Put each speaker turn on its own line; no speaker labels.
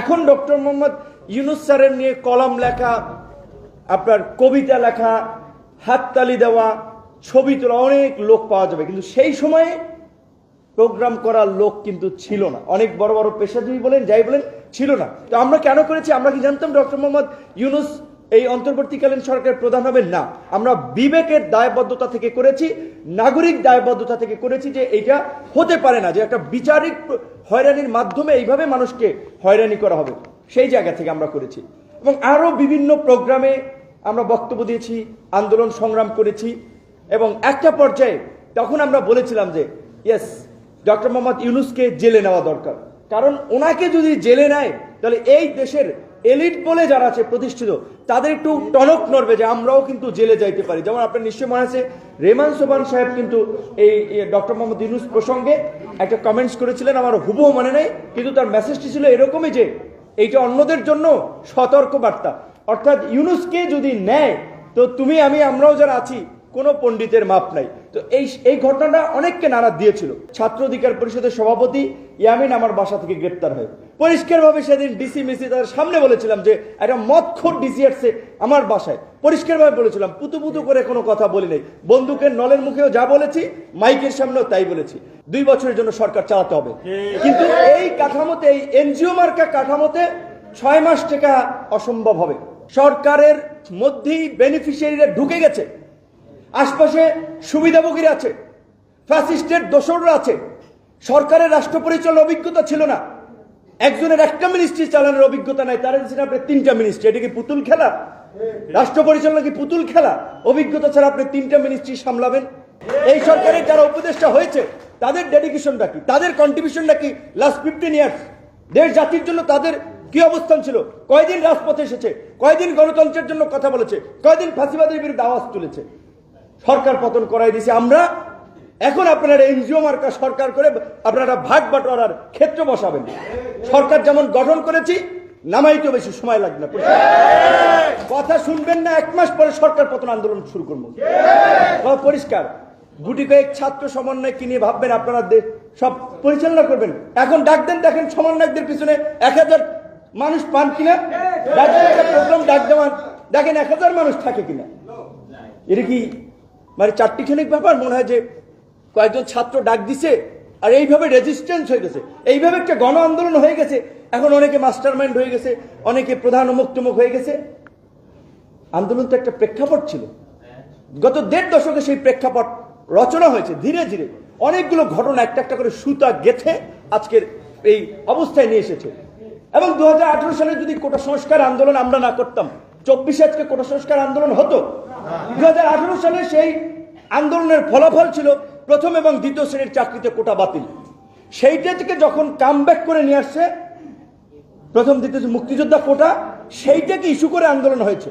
এখন ডক্টর মোহাম্মদ ইউনুস স্যারের নিয়ে কলম লেখা, আপনার কবিতা লেখা, হাততালি দেওয়া, ছবি তোলা অনেক লোক পাওয়া যাবে। কিন্তু সেই সময়ে প্রোগ্রাম করার লোক কিন্তু ছিল না। অনেক বড় বড় পেশাজীবী বলেন, যাই বলেন, ছিল না। তো আমরা কেন করেছি? আমরা কি জানতাম ডক্টর মোহাম্মদ ইউনুস এই অন্তর্বর্তীকালীন সরকারের প্রধান হবেন? না। আমরা বিবেকের দায়বদ্ধতা থেকে করেছি। নাগরিক দায়বদ্ধতা থেকে করেছি যে এটা হতে পারে না, যে একটা বিচারিক হয়রানির মাধ্যমে এইভাবে মানুষকে হয়রানি করা হবে। সেই জায়গা থেকে আমরা করেছি। এবং আরও বিভিন্ন প্রোগ্রামে আমরা বক্তব্য দিয়েছি, আন্দোলন সংগ্রাম করেছি এবং একটা পর্যায়ে তখন আমরা বলেছিলাম যে ইয়েস ডক্টর মোহাম্মদ ইউনুসকে জেলে নেওয়া দরকার। কারণ ওনাকে যদি জেলে নেয়, তাহলে এই দেশের এলিট বলে যারা আছে প্রতিষ্ঠিত, তাদের একটু টনক নড়বে যে আমরাও কিন্তু জেলে যাইতে পারি। যেমন আপনার নিশ্চয় মনে আছে, রেমান সোবান সাহেব কিন্তু এই ডক্টর মোহাম্মদ ইউনুস প্রসঙ্গে একটা কমেন্টস করেছিলেন আমার হুবহু মনে নেই, কিন্তু তার মেসেজটি ছিল এরকমই যে, এইটা অন্যদের জন্য সতর্ক বার্তা অর্থাৎ ইউনুসকে যদি নেয়, তো তুমি, আমি, আমরাও যারা আছি কোনো পণ্ডিতের মাপ নাই। তো এই এই ঘটনাটা অনেককে নাড়া দিয়েছিল। ছাত্র অধিকার পরিষদের সভাপতি ইয়ামিন আমার বাসা থেকে গ্রেপ্তার হয়। পরিষ্কারভাবে সেদিন ডিসি মিসি তাদের সামনে বলেছিলাম যে, একটা মদখোর ডিসি আসছে আমার বাসায়। পরিষ্কারভাবে বলেছিলাম, পুতু পুতু করে কোনো কথা বলি নাই। বন্দুকের নলের মুখেও যা বলেছি, মাইকের সামনেও তাই বলেছি। দুই বছরের জন্য সরকার চালাতে হবে। কিন্তু এই কাঠামোতে, এই এনজিও মার্কা কাঠামোতে ছয় মাস টাকা অসম্ভব হবে। সরকারের মধ্যেই বেনিফিশিয়ারিরা ঢুকে গেছে। আশপাশে সুবিধাভোগীরা আছে, ফ্যাসিস্টের দোসররা আছে, সরকারের রাষ্ট্র পরিচালনার অভিজ্ঞতা ছিল না। একজনের একটা মিনিস্ট্রি চালানোর অভিজ্ঞতা নাই, তারা দিচ্ছেন আপনি তিনটা মিনিস্ট্রি এটা কি পুতুল খেলা? রাষ্ট্র পরিচালনা কি পুতুল খেলা? অভিজ্ঞতা ছাড়া আপনি তিনটা মিনিস্ট্রি সামলাবেন? এই সরকারের যারা উপদেষ্টা হয়েছে, তাদের ডেডিকেশনটা কি? তাদের কন্ট্রিবিউশনটা কি? লাস্ট ফিফটিন ইয়ার্স দেশ জাতির জন্য তাদের কি অবস্থান ছিল? কয়দিন রাজপথে এসেছে? কয়দিন গণতন্ত্রের জন্য কথা বলেছে? কয়দিন ফাঁসিবাদের বিরুদ্ধে আওয়াজ তুলেছে? সরকার পতন করাই দিয়েছে। আমরা এখন আপনারা এনজিও মার্কা সরকার করে আপনারা ভাগ বাটোয়ারার ক্ষেত্র বসাবেন। সরকার যেমন গঠন করেছি, নামাইতেও বেশি সময় লাগবে না। কথা শুনবেন না, এক মাস পরে সরকার পতন আন্দোলন শুরু করব। পরিষ্কার। গুটি কয়েক ছাত্র সমন্বয়কে নিয়ে ভাববেন, আপনারা সব পরিচালনা করবেন। এখন ডাক দেন, দেখেন সমন্বয়কদের পিছনে এক হাজার মানুষ পান কিনা? প্রোগ্রাম ডাক দেওয়ান দেখেন এক হাজার মানুষ থাকে কিনা? এটা কি মানে চারটিখানিক ব্যাপার মনে হয় যে কয়েকজন ছাত্র ডাক দিছে, আর এইভাবে রেজিস্ট্যান্স হয়ে গেছে। এইভাবে একটা গণ আন্দোলন হয়ে গেছে। এখন অনেকে মাস্টার মাইন্ড হয়ে গেছে, অনেকে প্রধান অমুক হয়ে গেছে। আন্দোলন তো একটা প্রেক্ষাপট ছিল। গত দেড় দশকে সেই প্রেক্ষাপট রচনা হয়েছে ধীরে ধীরে। অনেকগুলো ঘটনা একটা একটা করে সুতা গেথে আজকের এই অবস্থায় নিয়ে এসেছে। এবং দু হাজার আঠারো সালে যদি কোটা সংস্কার আন্দোলন আমরা না করতাম, চব্বিশে আজকে কোটা সংস্কার আন্দোলন হতো। দু হাজার আঠারো সালে সেই আন্দোলনের ফলাফল ছিল প্রথম এবং দ্বিতীয় শ্রেণির চাকরিতে কোটা বাতিল। সেইটা থেকে যখন কাম করে নিয়ে আসছে, প্রথম, দ্বিতীয়, মুক্তিযোদ্ধা কোটা সেইটাকে ইস্যু করে আন্দোলন হয়েছে?